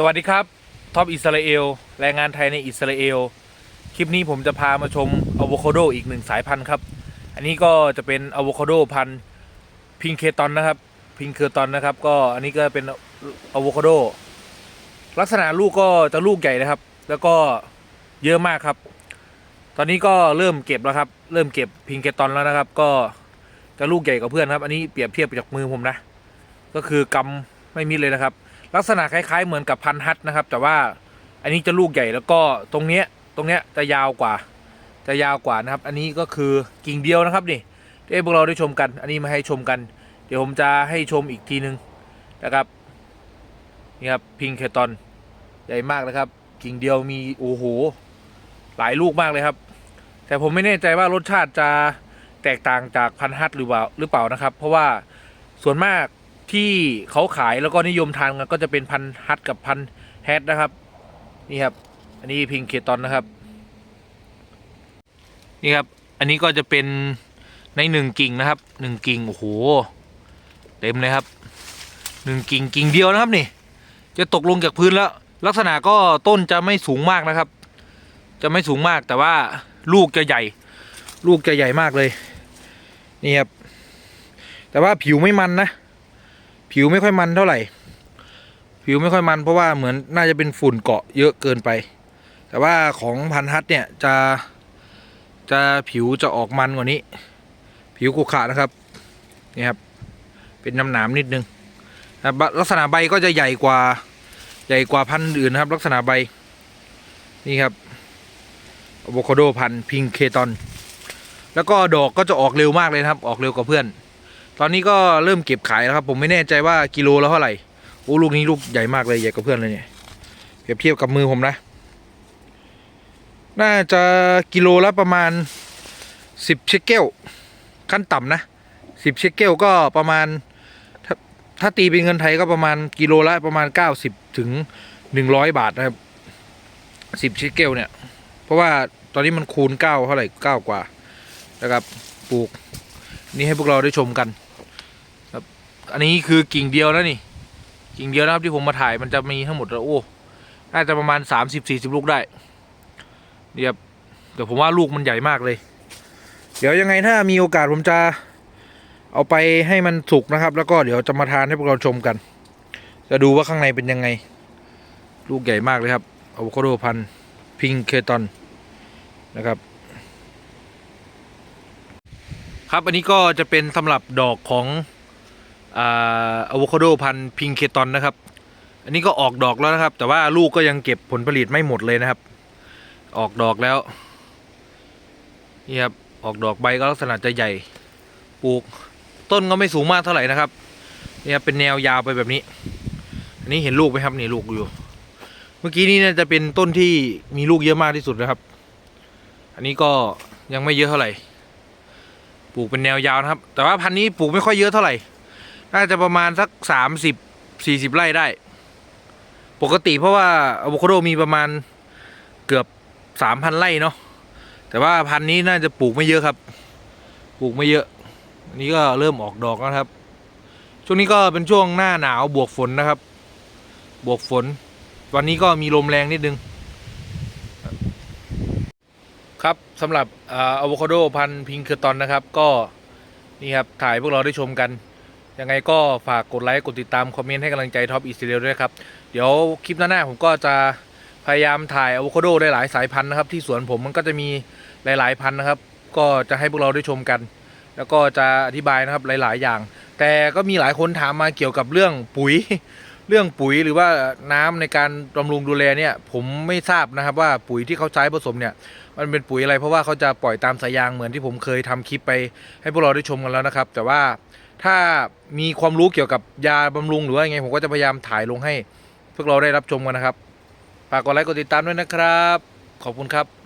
สวัสดีครับท็อปอิสราเอลแรงงานไทยในอิสราเอลคลิปนี้ผมจะพามาชมอะโวคาโดอีกหนึ่งสายพันธุ์ครับ อันนี้ก็จะเป็นอะโวคาโดพันธุ์พิงเคตอนนะครับพิงเคตอนนะครับ ก็อันนี้ก็เป็นอะโวคาโดลักษณะลูกก็จะลูกใหญ่นะครับ แล้วก็เยอะมากครับ ตอนนี้ก็เริ่มเก็บแล้วครับ เริ่มเก็บพิงเคตอนแล้วนะครับ ก็จะลูกใหญ่กว่าเพื่อนครับ อันนี้เปรียบเทียบจากมือผมนะ ก็คือกำไม่มิดเลยนะครับ ลักษณะคล้าย ๆ เหมือนกับพันฮัทนะครับ แต่ว่าอันนี้จะลูกใหญ่แล้วก็ตรงเนี้ยตรงเนี้ยจะยาวกว่า จะยาวกว่านะครับ อันนี้ก็คือกิ่งเดียวนะครับนี่ที่พวกเราได้ชมกัน อันนี้มาให้ชมกัน เดี๋ยวผมจะให้ชมอีกทีนึงนะครับนี่ครับพิงเคตอนใหญ่มากนะครับกิ่งเดียวมีโอ้โหหลายลูกมากเลยครับ แต่ผมไม่แน่ใจว่ารสชาติจะแตกต่างจากพันฮัทหรือเปล่าหรือเปล่านะครับ เพราะว่าส่วนมาก ที่เขาขายแล้วก็นิยมทานกันก็จะเป็นพันฮัทกับพันแฮทนะครับ นี่ครับ อันนี้พิงเคตอนนะครับ นี่ครับ อันนี้ก็จะเป็นในหนึ่งกิ่งนะครับหนึ่งกิ่งโอ้โหเต็มเลยครับหนึ่งกิ่งกิ่งเดียวนะครับนี่ จะตกลงจากพื้นแล้ว ลักษณะก็ต้นจะไม่สูงมากนะครับ จะไม่สูงมากแต่ว่าลูกจะใหญ่ ลูกจะใหญ่มากเลย นี่ครับแต่ว่าผิวไม่มันนะ ผิวไม่ค่อยมันเท่าไหร่ ผิวไม่ค่อยมันเพราะว่าเหมือนน่าจะเป็นฝุ่นเกาะเยอะเกินไป แต่ว่าของพันฮัทเนี่ยจะจะผิวจะออกมันกว่านี้ ผิวขรุขระนะครับนี่ครับเป็นน้ำหนามนิดนึงนะครับลักษณะใบก็จะใหญ่กว่าใหญ่กว่าพันธุ์อื่นนะครับ ลักษณะใบนี่ครับอะโวคาโดพันธุ์พิงเคตอน แล้วก็ดอกก็จะออกเร็วมากเลยนะครับ ออกเร็วกว่าเพื่อน ตอนนี้ก็เริ่มเก็บขายแล้วครับ ผมไม่แน่ใจว่ากิโลละเท่าไหร่โอ้ลูกนี้ลูกใหญ่มากเลยใหญ่กว่าเพื่อนเลยเนี่ยเปรียบเทียบกับมือผมนะ น่าจะกิโลละประมาณสิบเชคเกลขั้นต่ำนะสิบเชคเกลก็ประมาณถ้าถ้าตีเป็นเงินไทยก็ประมาณกิโลละประมาณเก้าสิบถึงหนึ่งร้อยบาทนะครับสิบเชคเกลเนี่ย เพราะว่าตอนนี้มันคูณเก้าเท่าไหร่เก้ากว่านะครับปลูก นี่ให้พวกเราได้ชมกัน อันนี้คือกิ่งเดียวแล้วนี่ กิ่งเดียวนะครับที่ผมมาถ่ายมันจะมีทั้งหมดแล้วโอ้น่าจะประมาณสามสิบสี่สิบลูกได้นี่ครับแต่ผมว่าลูกมันใหญ่มากเลย เดี๋ยวยังไงถ้ามีโอกาสผมจะเอาไปให้มันสุกนะครับ แล้วก็เดี๋ยวจะมาทานให้พวกเราชมกัน จะดูว่าข้างในเป็นยังไง ลูกใหญ่มากเลยครับอะโวคาโดพันธุ์พิงเคตอนนะครับ ครับอันนี้ก็จะเป็นสำหรับดอกของ อะโวคาโดพันธุ์พิงเคตอนนะครับ อันนี้ก็ออกดอกแล้วนะครับ แต่ว่าลูกก็ยังเก็บผลผลิตไม่หมดเลยนะครับ ออกดอกแล้วนี่ครับออกดอกใบก็ลักษณะจะใหญ่ปลูกต้นก็ไม่สูงมากเท่าไหร่นะครับนี่ครับเป็นแนวยาวไปแบบนี้ อันนี้เห็นลูกไหมครับนี่ลูกอยู่ เมื่อกี้นี้น่าจะเป็นต้นที่มีลูกเยอะมากที่สุดนะครับ อันนี้ก็ยังไม่เยอะเท่าไหร่ ปลูกเป็นแนวยาวนะครับ แต่ว่าพันธุ์นี้ปลูกไม่ค่อยเยอะเท่าไหร่ น่าจะประมาณสักสามสิบสี่สิบไร่ได้ ปกติเพราะว่าอะโวคาโดมีประมาณเกือบสามพันไร่เนาะแต่ว่าพันนี้น่าจะปลูกไม่เยอะครับ ปลูกไม่เยอะอันนี้ก็เริ่มออกดอกแล้วครับ ช่วงนี้ก็เป็นช่วงหน้าหนาวบวกฝนนะครับ บวกฝน วันนี้ก็มีลมแรงนิดนึง ครับสำหรับอะโวคาโดพันพิงเคอร์ตอนนะครับ ก็นี่ครับถ่ายพวกเราได้ชมกัน ยังไงก็ฝากกดไลค์กดติดตามคอมเมนต์ให้กำลังใจท็อปอีสเรลด้วยครับ เดี๋ยวคลิปหน้าๆผมก็จะพยายามถ่ายอะโวคาโดได้หลายสายพันธุ์นะครับ ที่สวนผมมันก็จะมีหลายๆพันธุ์นะครับ ก็จะให้พวกเราได้ชมกัน แล้วก็จะอธิบายนะครับหลาย ๆ อย่าง แต่ก็มีหลายคนถามมาเกี่ยวกับเรื่องปุ๋ย เรื่องปุ๋ยหรือว่าน้ำในการบำรุงดูแลเนี่ย ผมไม่ทราบนะครับว่าปุ๋ยที่เขาใช้ผสมเนี่ย มันเป็นปุ๋ยอะไรเพราะว่าเขาจะปล่อยตามสายยางเหมือนที่ผมเคยทำคลิปไปให้พวกเราได้ชมกันแล้วนะครับ แต่ว่า ถ้ามีความรู้เกี่ยวกับยาบำรุงหรือว่ายังไงผมก็จะพยายามถ่ายลงให้ พวกเราได้รับชมกันนะครับฝากกดไลค์กดติดตามด้วยนะครับ ขอบคุณครับ